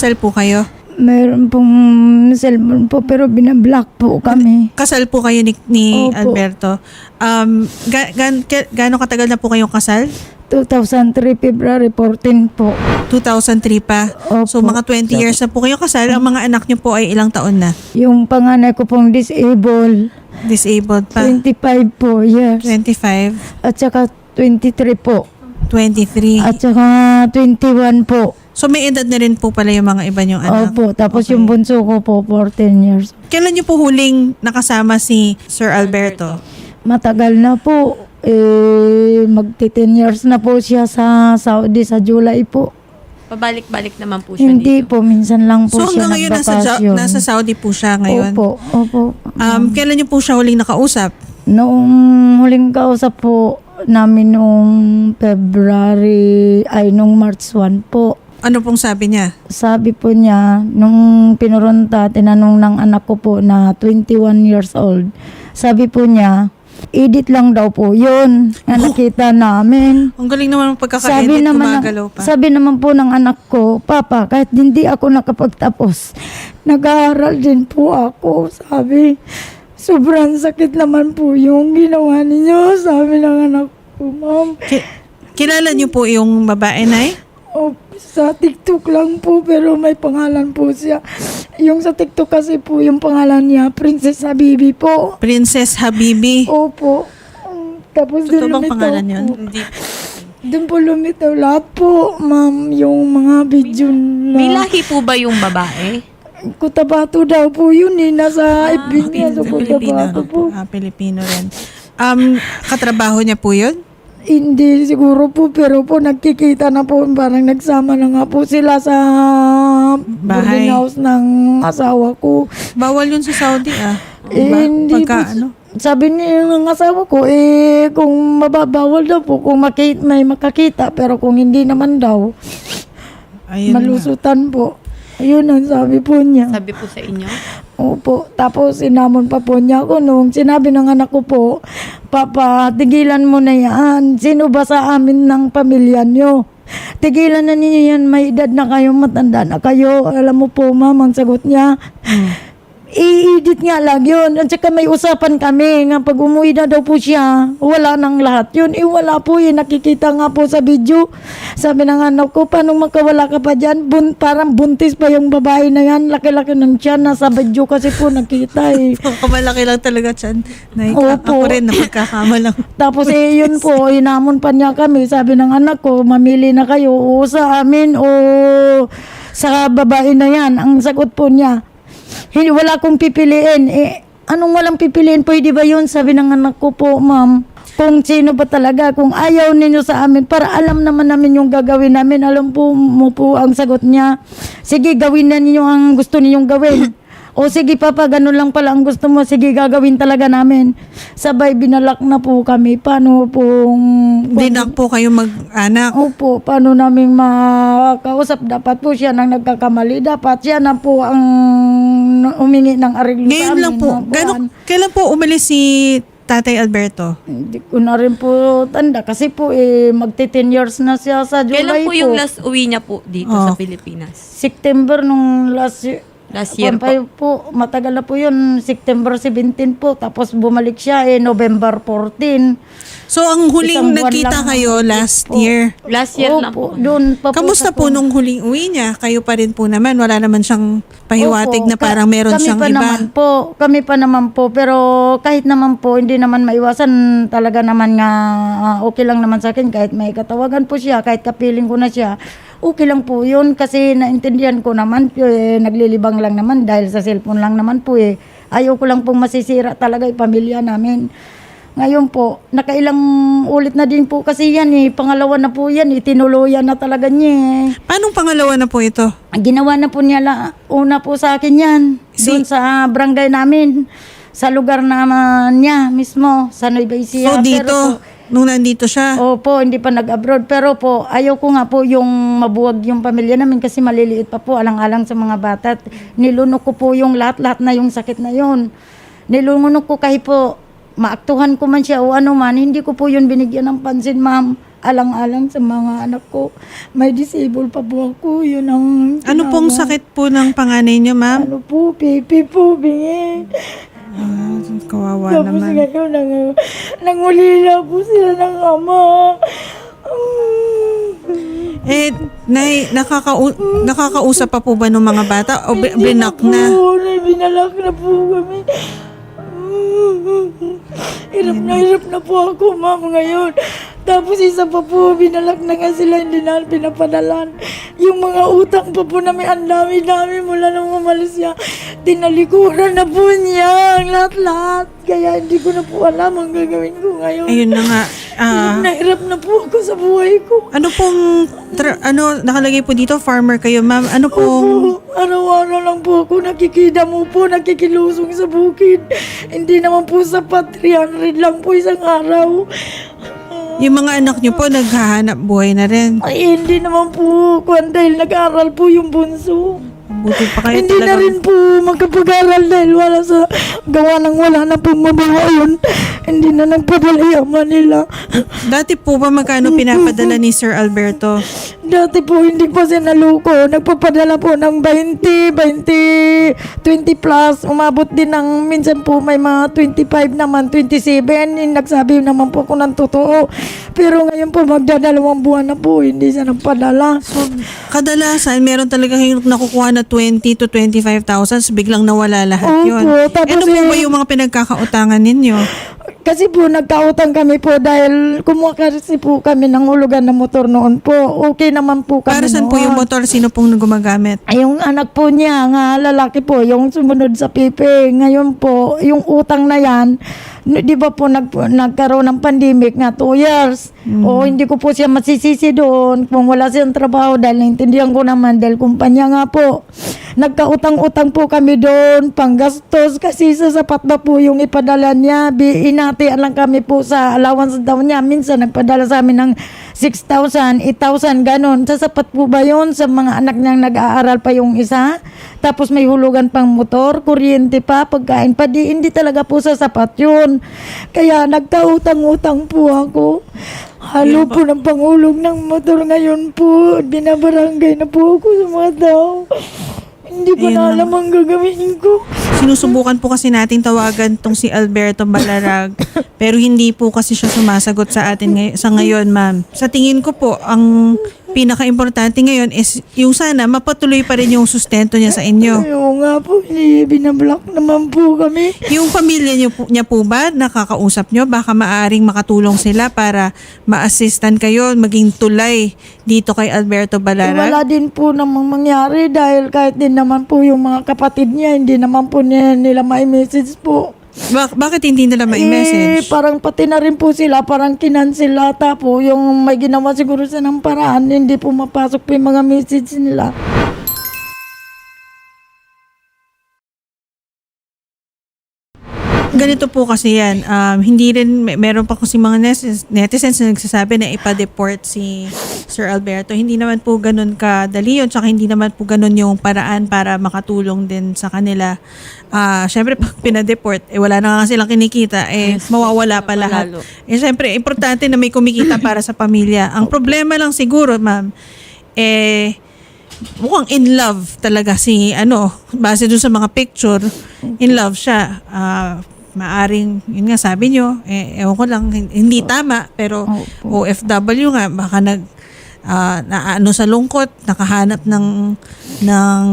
Kasal po kayo? Meron pong cellphone po pero binablock po kami. Kasal po kayo ni, ni Opo. Alberto. Um, ga, gan, ke- gaano katagal na po kayong kasal? 2003 February 14 po. 2003 pa. Opo. So mga 20 years na po kayong kasal. Ang mga anak niyo po ay ilang taon na? Yung panganay ko pong disabled, Disabled pa? 25 po years. 25, At saka 23 po. 23. At saka 21 po. So may edad na rin po pala yung mga iba niyong anak. Opo. Tapos Okay. yung bunso ko po 14 years. Kailan niyo po huling nakasama si Sir Alberto? Matagal na po. Eh, magti 10 years na po siya sa Saudi sa July po. Pabalik-balik naman po siya Hindi dito. po, minsan lang po So siya hanggang ngayon nasa, nasa Saudi po siya ngayon. Opo, opo. Um, kailan niyo po siya huling nakausap? Noong huling kausap po namin noong February, ay nung March 1 po. Ano pong sabi niya? Sabi po niya, nung pinurunta, tinanong ng anak ko po na 21 years old. Sabi po niya, edit lang daw po yun. Na nakita namin. Ang galing naman ng Sabi pagkaka-edit, naman, ng, gumagalaw pa. sabi naman po ng anak ko, Papa, kahit hindi ako nakapagtapos, nag-aaral din po ako. Sabi, sobrang sakit naman po yung ginawa ninyo. Sabi ng anak ko, Ma'am, Ki- kilala niyo po yung babae na oh, sa TikTok lang po, pero may pangalan po siya. Yung sa TikTok kasi po, yung pangalan niya, Princess Habibi po. Princess Habibi. Opo. Um, Tapos Totoo bang lumitaw pangalan yun? po. Hindi. Doon po lumitaw lahat po, ma'am, yung mga video na... May lahi po ba yung babae? Kutabato daw po yun eh. Nasa FB niya sa Pilipino. Po. Ah, Pilipino rin. Um, katrabaho niya po yun? Hindi siguro po, pero po nagkikita na po. Parang nagsama na nga po sila sa Bahay. boarding house ng asawa ko. Bawal yun sa Saudi ah. Eh, Diba? hindi Pagka po. ano? Sabi ni ng asawa ko, eh, kung mababawal daw po, kung maki- may makakita, pero kung hindi naman daw, Ayun nga. malusutan po. Ayun ang sabi po niya. Sabi po sa inyo? Opo. Tapos sinamon pa po niya ako nung sinabi ng anak ko po, Papa, tigilan mo na yan. Sino ba sa amin ng pamilya niyo? Tigilan na ninyo yan. May edad na kayo, matanda na kayo. Alam mo po, ma'am, ang sagot niya. I-edit nga lang yun. At saka may usapan kami nga pag umuwi na daw po siya, wala nang lahat yun. Eh wala po eh. Nakikita nga po sa video. Sabi ng anak ko, paano makawala ka pa dyan? Bun, parang buntis pa yung babae na yan. Laki-laki ng tiyan. Nasa video kasi po nakita eh. Kamalaki lang talaga. Nay, Opo. ako rin, napagkakamalang. Tapos eh yun po, hinamon pa niya kami. Sabi ng anak ko, mamili na kayo o sa amin o sa babae na yan. Ang sagot po niya, hindi, wala akong pipiliin. Eh, anong walang pipiliin? Pwede ba yun? Sabi ng anak ko po, ma'am. Kung sino ba talaga, kung ayaw ninyo sa amin, para alam naman namin yung gagawin namin. Alam po mo po ang sagot niya. Sige, gawin na ninyo ang gusto ninyong gawin. O sige papa, ganun lang pala ang gusto mo. Sige, gagawin talaga namin. Sabay binalak na po kami. Paano pong... Na po kayo mag-anak. Opo, paano namin makausap? Dapat po siya nang nagkakamali. Dapat siya na po ang umingi ng ariglo Ngayon lang po, gano'n, kailan po umalis si Tatay Alberto? Hindi ko na rin po tanda. Kasi po, eh, magti 10 years na siya sa July Kailan po yung last uwi niya po dito Oh. sa Pilipinas? September nung last year. Last year po. po. Matagal na po yun. September 17 po. Tapos bumalik siya eh, November 14. So, ang huling Isang buwan nagkita lang kayo last po. year. Last year lang Opo, po. doon pa Kamusta sa po nung huling uwi niya? Kayo pa rin po naman. Wala naman siyang pahiwatig Opo, na parang ka- meron kami siyang pa iba. Naman po, kami pa naman po. Pero kahit naman po, hindi naman maiwasan. Talaga naman nga, ah, okay lang naman sa akin. Kahit may katawagan po siya, kahit kapiling ko na siya, okay lang po yun. Kasi naintindihan ko naman, eh, naglilibang lang naman dahil sa cellphone lang naman po eh. Ayaw ko lang pong masisira talaga yung pamilya namin. Ngayon po, nakailang ulit na din po kasi yan eh. Pangalawa na po yan, itinuluyan na talaga niya eh. Paano pangalawa na po ito? Ginawa na po niya la, una po sa akin yan. Si- Doon sa barangay namin. sa lugar naman niya mismo, sa Nueva Ecija. So Pero dito, po, nung nandito siya, Opo, hindi pa nag-abroad. Pero po, ayaw ko nga po yung mabuwag yung pamilya namin kasi maliliit pa po, alang-alang sa mga bata. At Nilunok ko po yung lahat-lahat na yung sakit na yun. Nilunok ko kahit po maaktuhan ko man siya o ano man, hindi ko po yun binigyan ng pansin, ma'am. Alang-alang sa mga anak ko. May disable pa po ako. Yun ang... ano pong sakit po ng panganay niyo, ma'am? Ano po, pipi po, bingi. Ah, kawawa Tapos naman. ngayon, nang, nangulila po sila ng ama. Eh, nay, nakakau- nakakausap pa po ba ng mga bata o Hindi binak po, na? binalak na po kami. Hirap na hirap na po ako, ma'am, ngayon. Tapos isa pa po, binalak na nga sila, hindi na pinapadalan. Yung mga utang pa po namin, ang dami-dami mula nung umalis siya. Tinalikuran na po niya, ang lahat-lahat. Kaya hindi ko na po alam ang gagawin ko ngayon. Ayun na nga. Ah, Hirap na po ako sa buhay ko. ano pong, tra- ano, nakalagay po dito, farmer kayo, ma'am. Ano pong, araw-araw lang po ako nakikida mo po, nakikilusong sa bukid. Hindi naman po sapat, 300 lang po isang araw. Yung mga anak niyo po, naghahanap buhay na rin. Ay, hindi naman po, kwan dahil nag-aral po yung bunso. Buti pa kayo hindi na talaga. rin po magkapag-aral dahil wala sa gawa ng wala na pong mabahayon. Hindi na nagpadala yaman nila. Dati po ba magkano pinapadala ni Sir Alberto? Dati po hindi po siya naluko. Nagpapadala po ng 20, 20, 20 plus. Umabot din ng minsan po may mga 25 naman, 27. Yung Nagsabi naman po ako ng totoo. Pero ngayon po magdadalawang buwan na po. Hindi siya nagpadala. So, kadalasan, meron talaga kayong nakukuha na 20 to 25,000, so biglang nawala lahat yun. Opo, tapos ano po eh- ba yung mga pinagkakautangan ninyo? Kasi po nagkautang kami po dahil kumuha kasi po kami ng hulugan ng motor noon po. Okay naman po kami Para saan po yung motor? Sino pong gumagamit? Ay, Yung anak po niya, nga lalaki po, yung sumunod sa pipi. Ngayon po, yung utang na yan, di ba po nag, nagkaroon ng pandemic nga, two years. O hindi ko po siya masisisi doon kung wala siyang trabaho dahil naintindihan ko naman dahil kumpanya nga po. Nagkautang-utang po kami doon, panggastos kasi sa sapat na po yung ipadala niya. Bi, inatian lang kami po sa allowance daw niya. Minsan nagpadala sa amin ng 6,000, 8,000, ganon. Sasapat po ba yun sa mga anak niyang nag-aaral pa yung isa? Tapos may hulugan pang motor, kuryente pa, pagkain pa. Di, hindi talaga po sasapat yun. Kaya nagkautang-utang po ako. Halo po ng pangulog ng motor ngayon po. Binabarangay na po ako sa mga tao. Hindi ko Ayun na alam ang gagawin ko. Sinusubukan po kasi nating tawagan tong si Alberto Balarag, pero hindi po kasi siya sumasagot sa atin ngay- sa ngayon, ma'am. Sa tingin ko po, ang pinaka-importante ngayon is yung sana mapatuloy pa rin yung sustento niya sa inyo. Oo nga po, hindi, binablock naman po kami. Yung pamilya niyo po, niya po ba nakakausap niyo? Baka maaring makatulong sila para ma-assistan kayo, maging tulay dito kay Alberto Eh, Balarag? wala din po namang mangyari dahil kahit din naman po yung mga kapatid niya, hindi naman po niya, nila may message po. Bak- bakit hindi nila Eh, ma-message? parang pati na rin po sila, parang kinansel ata po. Yung may ginawa siguro sa ng paraan, hindi po mapasok po yung mga message nila. Ganito po kasi yan. Um, hindi rin, may- meron pa kasi mga netizens, netizens na nagsasabi na ipa-deport si Sir Alberto. Hindi naman po ganun kadali yun. Tsaka hindi naman po ganun yung paraan para makatulong din sa kanila. Ah, Siyempre, pag pinadeport, eh, wala na nga silang kinikita, eh, mawawala pa lahat. Eh, siyempre, importante na may kumikita para sa pamilya. Ang problema lang siguro, ma'am, eh, mukhang in love talaga si ano base doon sa mga picture in love siya Ah, maaring yun nga sabi nyo eh, ewan ko lang hin- hindi tama pero OFW nga baka nag ah, naano sa lungkot nakahanap ng ng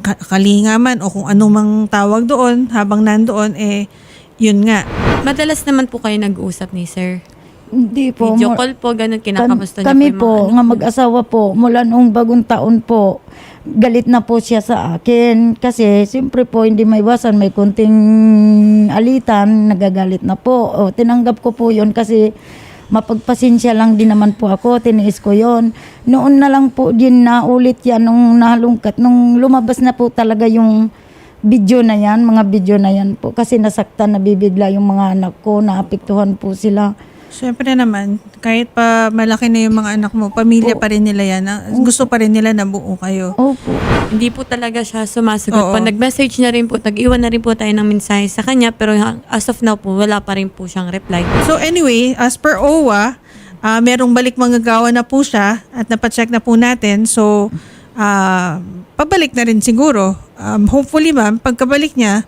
ka- kalingaman o kung anong mang tawag doon habang nandoon eh yun nga Madalas naman po kayo nag-uusap ni sir. Hindi po. Video call po, ganun Kam- kinakamusta niyo kami po yung po, mga nga anak niyo? mag-asawa po, mula noong bagong taon po, galit na po siya sa akin. Kasi, siyempre po, hindi may iwasan, may kunting alitan, nagagalit na po. O, tinanggap ko po yun kasi mapagpasensya lang din naman po ako, tiniis ko yon Noon na lang po din na ulit yan, nung nalungkat, nung lumabas na po talaga yung video na yan, mga video na yan po. Kasi nasaktan, nabibigla yung mga anak ko, naapektuhan po sila. Siyempre naman, kahit pa malaki na yung mga anak mo, pamilya pa rin nila yan. Ah, Gusto pa rin nila na buo kayo. Opo. Hindi po talaga siya sumasagot Oo. po. Nag-message na rin po, nag-iwan na rin po tayo ng mensahe sa kanya, pero as of now po, wala pa rin po siyang reply. So anyway, as per OWA, ah, merong balik manggagawa na po siya at napacheck na po natin. So, ah, pabalik na rin siguro. Um, hopefully ma'am, pagkabalik niya,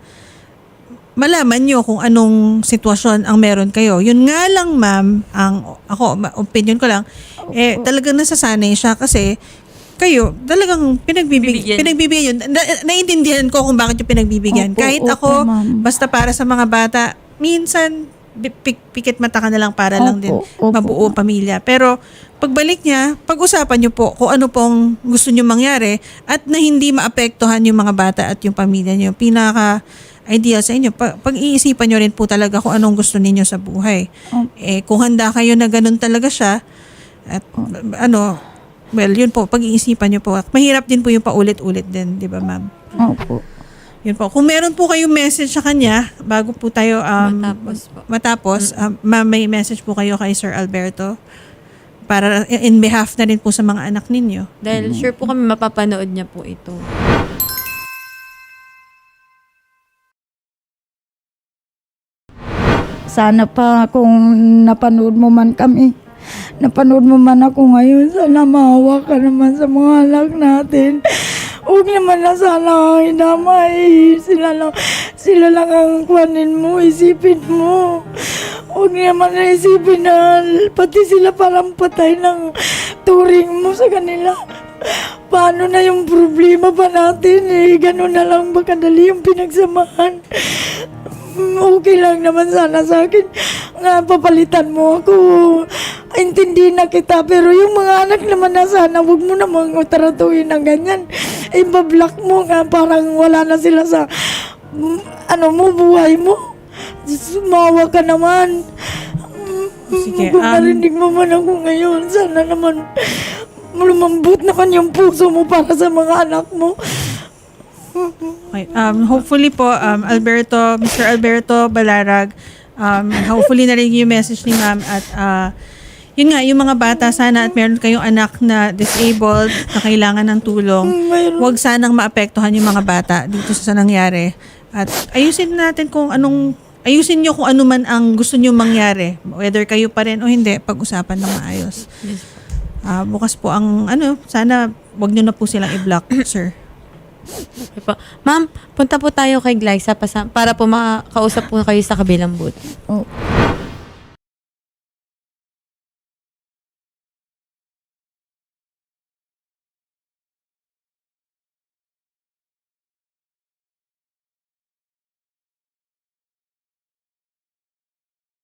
malaman nyo kung anong sitwasyon ang meron kayo. Yun nga lang ma'am, ang ako, opinion ko lang, eh talagang nasasanay siya kasi kayo, talagang pinagbibig, Bibigyan. pinagbibigyan yun. Na, naiintindihan ko kung bakit yung pinagbibigyan. Opo, Kahit opo, ako, ma'am. basta para sa mga bata, minsan pik- pikit mata ka na lang para lang Opo, din opo. mabuo pamilya. Pero pagbalik niya, pag-usapan niyo po kung ano pong gusto niyo mangyari at na hindi maapektuhan yung mga bata at yung pamilya niyo. Pinaka ideal sa inyo. Pa- pag-iisipan niyo rin po talaga kung anong gusto ninyo sa buhay. Opo. Eh, kung handa kayo na ganun talaga siya, at ano, well, yun po, pag-iisipan niyo po. Mahirap din po yung paulit-ulit din, di ba ma'am? Opo. Yun po. Kung meron po kayong message sa kanya, bago po tayo um, Matapos po. matapos, um, ma'am, may message po kayo kay Sir Alberto para in behalf na rin po sa mga anak ninyo. Dahil sure po kami mapapanood niya po ito. Sana pa kung napanood mo man kami, napanood mo man ako ngayon, sana maawa ka naman sa mga anak natin. Huwag naman na sana inamay. Sila lang, sila lang ang kuhanin mo, isipin mo. Huwag naman na isipin na pati sila parang patay ng turing mo sa kanila. Paano na yung problema pa natin eh? Ganun na lang ba kadali yung pinagsamahan? Okay lang naman sana sa akin. Nga, papalitan mo ako. Intindi na kita. Pero yung mga anak naman na sana, huwag mo namang utaratuin ng ganyan. Ibablock mo nga, parang wala na sila sa, ano mo, buhay mo. Sumawa ka naman. Sige, Kung um, narinig mo man ako ngayon, sana naman lumambot naman yung puso mo para sa mga anak mo. Okay. Um, hopefully po, um, Alberto, Mr. Alberto Balarag, um, hopefully na rin yung message ni ma'am at uh, yun nga, yung mga bata sana at meron kayong anak na disabled, na kailangan ng tulong, Mayroon. huwag sanang maapektuhan yung mga bata dito sa nangyari. At ayusin natin kung anong, ayusin nyo kung ano man ang gusto nyo mangyari. Whether kayo pa rin o hindi, pag-usapan ng maayos. Ah, bukas po ang, ano, sana wag nyo na po silang i-block, sir. Po. Ma'am, punta po tayo kay Glyza para po makausap po kayo sa kabilang booth. Oh.